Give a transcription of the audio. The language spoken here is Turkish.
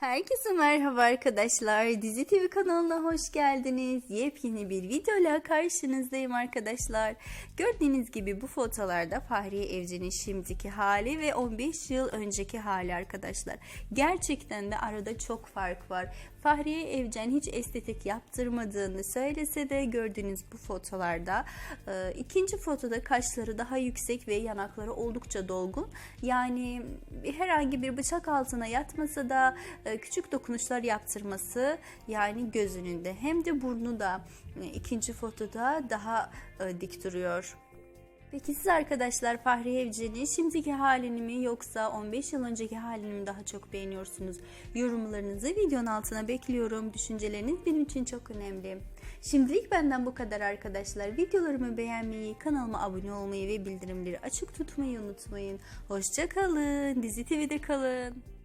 Herkese merhaba arkadaşlar. Dizi TV kanalına hoş geldiniz. Yepyeni bir videoyla karşınızdayım arkadaşlar. Gördüğünüz gibi bu fotolarda Fahriye Evcen'in şimdiki hali ve 15 yıl önceki hali arkadaşlar. Gerçekten de arada çok fark var. Fahriye Evcen hiç estetik yaptırmadığını söylese de gördüğünüz bu fotolarda e, ikinci fotoda kaşları daha yüksek ve yanakları oldukça dolgun. Yani herhangi bir bıçak altına yatmasa da e, küçük dokunuşlar yaptırması yani gözünün de hem de burnu da e, ikinci fotoda daha e, dik duruyor. Peki siz arkadaşlar Fahriye Evcen'in şimdiki halini mi yoksa 15 yıl önceki halini mi daha çok beğeniyorsunuz? Yorumlarınızı videonun altına bekliyorum. Düşünceleriniz benim için çok önemli. Şimdilik benden bu kadar arkadaşlar. Videolarımı beğenmeyi, kanalıma abone olmayı ve bildirimleri açık tutmayı unutmayın. Hoşçakalın. Dizi TV'de kalın.